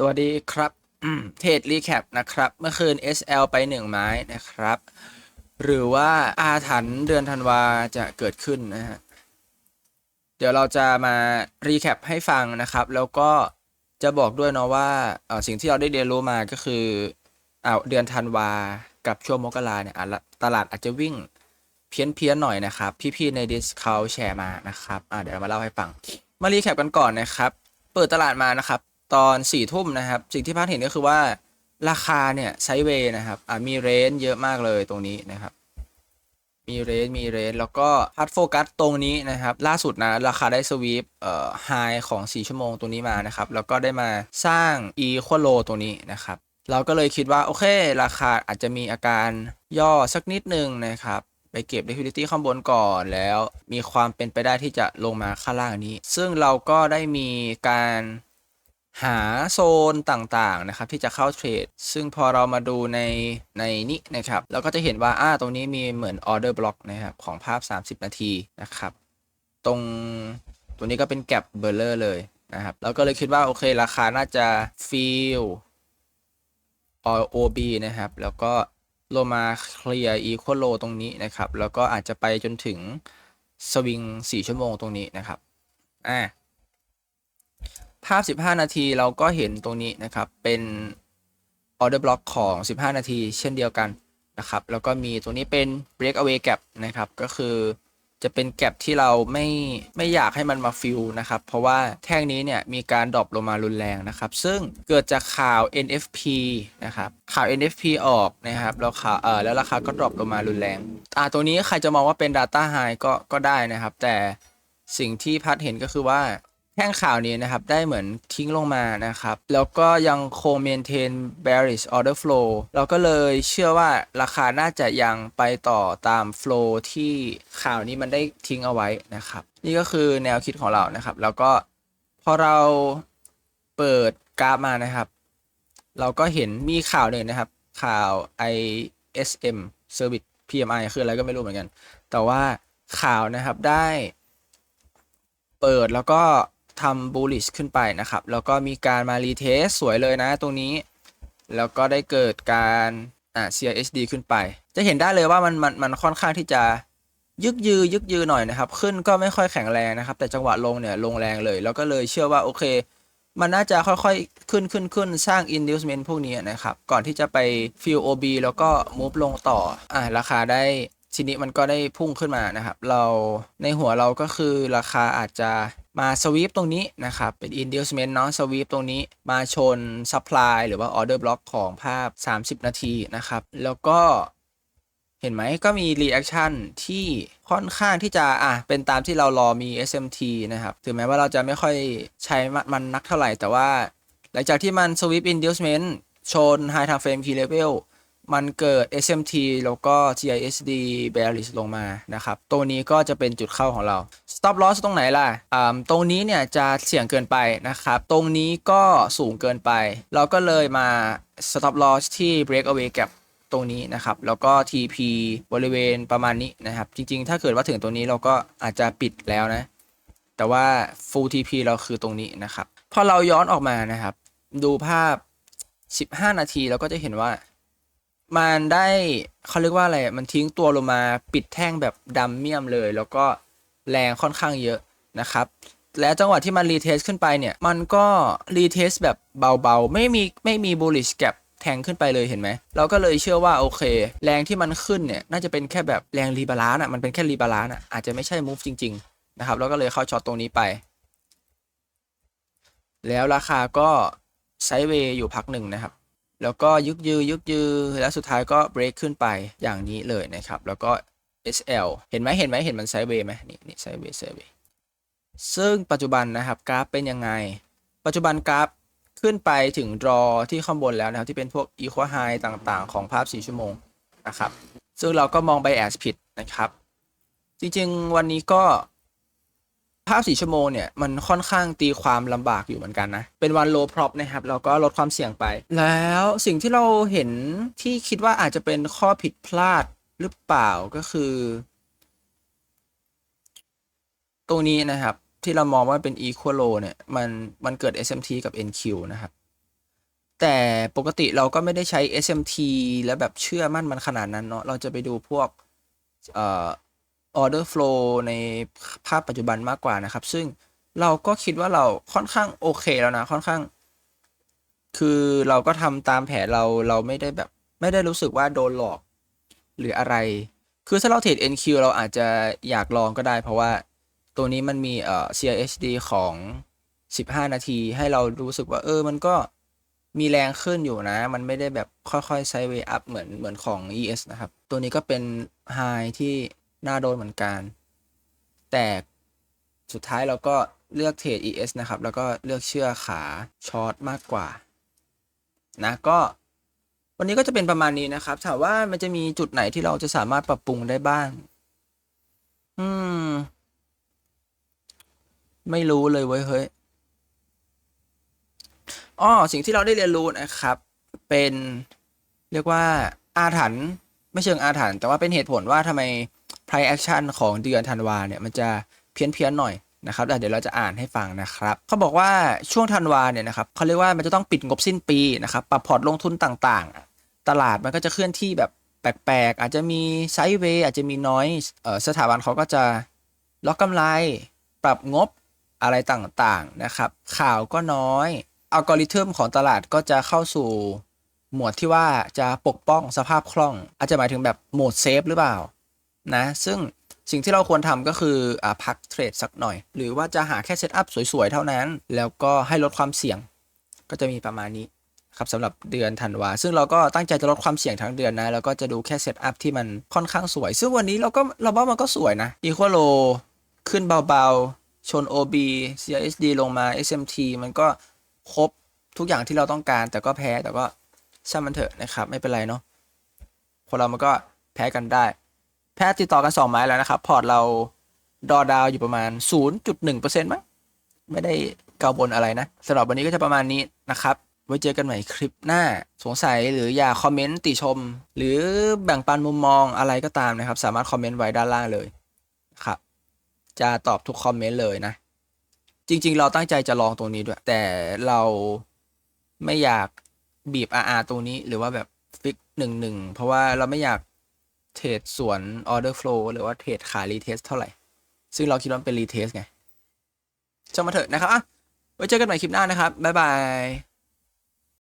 สวัสดีครับเทรดรีแคปนะครับ เมื่อคืน SL ไป 1 ไม้นะครับ หรือว่าอาถรรพ์เดือนธันวาจะเกิดขึ้นนะฮะ เดี๋ยวเราจะมารีแคปให้ฟังนะครับ แล้วก็จะบอกด้วยเนาะว่าสิ่งที่เราได้เรียนรู้มาก็คืออ่าเดือนธันวากับช่วงมกราเนี่ยตลาดอาจจะวิ่งเพี้ยนเพียนหน่อยนะครับ พี่ๆใน Disc เขาแชร์มานะครับเดี๋ยวเรามาเล่าให้ฟัง มารีแคปกันก่อนนะครับ เปิดตลาดมานะครับ ตอนสี่ทุ่มนะครับ สิ่งที่พัดเห็นก็คือว่าราคาเนี่ยไซเวย์นะครับมีเรนเยอะมากเลยตรงนี้นะครับ มีเรนมีเรนแล้วก็พัดโฟกัสตรงนี้นะครับ ล่าสุดนะ ราคาได้สวีปเอ่อไฮของ 4 ชั่วโมงตรงนี้มานะครับ แล้วก็ได้มาสร้าง e q u a l low ตรงนี้นะครับ เราก็เลยคิดว่า โอเค ราคาอาจจะมีอาการย่อสักนิดนึงนะครับไปเก็บ liquidity ข้างบนก่อนแล้ว มีความเป็นไปได้ที่จะลงมาข้างล่างนี้ ซึ่งเราก็ได้มีการ หาโซนต่างๆนะครับที่จะเข้าเทรด ซึ่งพอเรามาดูในในนี้นะครับ เราก็จะเห็นว่าอ่าตรงนี้มีเหมือนออเดอร์บล็อกนะครับของภาพ 30 นาทีนะครับ ตรงตัวนี้ก็เป็นแกลบเบอร์เลอร์เลยนะครับเราก็เลยคิดว่าโอเคราคาน่าจะฟีล OB นะครับ แล้วก็ลงมาเคลียร์ Equal Low ตรงนี้นะครับ แล้วก็อาจจะไปจนถึงสวิง 4 ชั่วโมงตรงนี้นะครับอ่า ภาพ 15 นาทีเราก็เห็นตรงนี้นะครับ เป็น Order Block ของ 15 นาที เช่นเดียวกันนะครับ แล้วก็มีตรงนี้เป็น Breakaway Gap นะครับ ก็คือจะเป็นแกลบที่เราไม่ไม่อยากให้มันมาฟิลนะครับ เพราะว่าแท่งนี้เนี่ยมีการดรอปลงมารุนแรงนะครับ ซึ่งเกิดจากข่าว NFP นะครับข่าว NFP ออกนะครับแล้วข่าวเออแล้วราคาก็ดรอปลงมารุนแรงอ่าตัวนี้ใครจะมองว่าเป็น Data High ก็ก็ได้นะครับ แต่สิ่งที่พัดเห็นก็คือว่า แท่งข่าวนี้นะครับ ได้เหมือนทิ้งลงมานะครับ แล้วก็ยังคง maintain bearish order flow เราก็เลยเชื่อว่าราคาน่าจะยังไปต่อตาม flow ที่ข่าวนี้มันได้ทิ้งเอาไว้นะครับ นี่ก็คือแนวคิดของเรานะครับ แล้วก็พอเราเปิดกราฟมานะครับ เราก็เห็นมีข่าวหนึ่งนะครับ ข่าว ISM Service PMI คืออะไรก็ไม่รู้เหมือนกัน แต่ว่าข่าวนะครับได้เปิดแล้วก็ ทำ bullish ขึ้นไปนะครับ แล้วก็มีการมา retest สวยเลยนะตรงนี้ แล้วก็ได้เกิดการอ่า CISD ขึ้นไป จะเห็นได้เลยว่ามันมันมันค่อนข้างที่จะยึกยือยึกยือหน่อยนะครับ ขึ้นก็ไม่ค่อยแข็งแรงนะครับ แต่จังหวะลงเนี่ยลงแรงเลย แล้วก็เลยเชื่อว่าโอเค มันน่าจะค่อยๆ ขึ้นขึ้นขึ้นสร้าง inducement พวกนี้นะครับ ก่อนที่จะไป fill OB แล้วก็ move ลงต่ออ่าราคาได้ทีนี้มันก็ได้พุ่งขึ้นมานะครับ เราในหัวเราก็คือราคาอาจจะ มาสวีปตรงนี้นะครับ เป็น inducement เนาะสวีปตรงนี้มาชน supply หรือว่า order block ของภาพ 30 นาทีนะครับ แล้วก็เห็นไหมก็มี reaction ที่ค่อนข้างที่จะอะเป็นตามที่เรารอมี SMT นะครับ ถึงแม้ว่าเราจะไม่ค่อยใช้มันนักเท่าไหร่ แต่ว่า หลังจากที่มัน sweep inducement ชน high time frame key level มันเกิด SMT แล้วก็ GISD bearish ลงมานะครับตรงนี้ก็จะเป็นจุดเข้าของเรา stop loss ตรงไหนล่ะอ่าตรงนี้เนี่ยจะเสี่ยงเกินไปนะครับ ตรงนี้ก็สูงเกินไป เราก็เลยมา stop loss ที่ breakaway gap ตรงนี้นะครับ แล้วก็ TP บริเวณประมาณนี้นะครับ จริงๆ ถ้าเกิดว่าถึงตรงนี้เราก็อาจจะปิดแล้วนะ แต่ว่า full TP เราคือตรงนี้นะครับ พอเราย้อนออกมานะครับ ดูภาพ 15 นาทีเราก็จะเห็นว่ามันได้เขาเรียกว่าอะไร มันทิ้งตัวลงมาปิดแท่งแบบดำเมียมเลย แล้วก็ แรงค่อนข้างเยอะนะครับ และจังหวะที่มันรีเทสขึ้นไปเนี่ย มันก็รีเทสแบบเบาๆ ไม่มีไม่มี bullish gap แทงขึ้นไปเลยเห็นไหม เราก็เลยเชื่อว่าโอเค แรงที่มันขึ้นเนี่ย น่าจะเป็นแค่แบบแรงรีบาลานซ์อะมันเป็นแค่รีบาลานซ์อะอาจจะไม่ใช่ move จริงๆนะครับแล้วก็เลยเข้าช็อตตรงนี้ไป แล้วราคาก็ไซด์เวย์อยู่พักหนึ่งนะครับแล้วก็ยึกยือยึกยือแล้วสุดท้ายก็เบรกขึ้นไปอย่างนี้เลยนะครับ แล้วก็ SL เห็นไหมเห็นไหมเห็นมันไซด์เวย์ไหมนี่นี่ไซด์เวย์ไซด์เวย์ซึ่งปัจจุบันนะครับกราฟเป็นยังไง ปัจจุบันกราฟขึ้นไปถึงรอที่ข้างบนแล้วนะครับ ที่เป็นพวก equal high ต่างๆ ของภาพ 4 ชั่วโมงนะครับ ซึ่งเราก็มองไปแอสผิดนะครับ จริงๆวันนี้ก็ภาพ 4 ชั่วโมงเนี่ย มันค่อนข้างตีความลำบากอยู่เหมือนกันนะ เป็นวันโลพร็อปนะครับ เราก็ลดความเสี่ยงไป แล้วสิ่งที่เราเห็นที่คิดว่าอาจจะเป็นข้อผิดพลาด หรือเปล่าก็คือ ตรงนี้นะครับ ที่เรามองว่าเป็น equal low เนี่ย มันมันเกิด SMT กับ NQ นะครับ แต่ปกติเราก็ไม่ได้ใช้ SMT แล้วแบบเชื่อมั่นมันขนาดนั้นเนาะเราจะไปดูพวกเอ่อ order flow ในภาพปัจจุบันมากกว่านะครับ ซึ่งเราก็คิดว่าเราค่อนข้างโอเคแล้วนะ ค่อนข้าง คือเราก็ทำตามแผนเราเราไม่ได้แบบ ไม่ได้รู้สึกว่าโดนหลอก หรืออะไร คือถ้าเราเทรด NQ เราอาจจะอยากลองก็ได้ เพราะว่าตัวนี้มันมีเอ่อ CIHD ของ 15 นาทีให้เรารู้สึกว่าเออมันก็มีแรงขึ้นอยู่นะ มันไม่ได้แบบค่อยๆไซด์เวย์อัพเหมือนเหมือนของ ES นะครับ ตัวนี้ก็เป็นไฮที่น่าโดนเหมือนกัน แต่สุดท้ายเราก็เลือกเทรด ES นะครับ แล้วก็เลือกเชื่อขาช็อตมากกว่า นะก็ วันนี้ก็จะเป็นประมาณนี้นะครับ ถามว่ามันจะมีจุดไหนที่เราจะสามารถปรับปรุงได้บ้าง อืม ไม่รู้เลยเว้ยเฮ้ยอ้อสิ่งที่เราได้เรียนรู้นะครับ เป็นเรียกว่าอาถรรพ์ไม่เชิงอาถรรพ์แต่ว่าเป็นเหตุผลว่าทำไม price action ของเดือนธันวาเนี่ยมันจะเพี้ยนเพียนหน่อยนะครับเดี๋ยวเราจะอ่านให้ฟังนะครับเขาบอกว่าช่วงธันวาเนี่ยนะครับเขาเรียกว่ามันจะต้องปิดงบสิ้นปีนะครับ ปรับพอร์ตลงทุนต่างๆ ตลาดมันก็จะเคลื่อนที่แบบแปลกๆ อาจจะมีไซด์เวย์อาจจะมีน้อยสถาบันเขาก็จะล็อกกำไร ปรับงบอะไรต่างๆนะครับ ข่าวก็น้อยอัลกอริทึมของตลาดก็จะเข้าสู่หมวดที่ว่าจะปกป้องสภาพคล่อง อาจจะหมายถึงแบบโหมดเซฟหรือเปล่านะซึ่งสิ่งที่เราควรทำก็คืออพักเทรดสักหน่อย หรือว่าจะหาแค่เซตอัพสวยๆ เท่านั้น แล้วก็ให้ลดความเสี่ยงก็จะมีประมาณนี้ ครับสำหรับเดือนธันวา ซึ่งเราก็ตั้งใจจะลดความเสี่ยงทั้งเดือนนะ แล้วก็จะดูแค่เซตอัพที่มันค่อนข้างสวย ซึ่งวันนี้เราก็เราว่ามันก็สวยนะอีควโลขึ้นเบาๆ ชน OB CISD ลงมา SMT มันก็ครบทุกอย่างที่เราต้องการ แต่ก็แพ้แต่ก็ช่างมันเถอะนะครับ ไม่เป็นไรเนาะคนเรามันก็แพ้กันได้ แพ้ติดต่อกัน 2 ไม้แล้วนะครับ พอร์ตเราดอดาวอยู่ประมาณ 0.1%มั้งไม่ได้เกาบนอะไรนะสำหรับวันนี้ก็จะประมาณนี้นะครับ ไว้เจอกันใหม่คลิปหน้า สงสัยหรืออยากคอมเมนต์ติชม หรือแบ่งปันมุมมองอะไรก็ตามนะครับ สามารถคอมเมนต์ไว้ด้านล่างเลยครับ จะตอบทุกคอมเมนต์เลยนะ จริง ๆ เราตั้งใจจะลองตรงนี้ด้วย แต่เราไม่อยากบีบ RR ตรงนี้ หรือว่าแบบฟิกหนึ่งหนึ่งเพราะว่าเราไม่อยากเทรดสวน order flow หรือว่าเทรดขายรีเทสเท่าไหร่ ซึ่งเราคิดว่าเป็นรีเทสไงช่างมาเถอะนะครับอะไว้เจอกันใหม่คลิปหน้านะครับบ๊ายบาย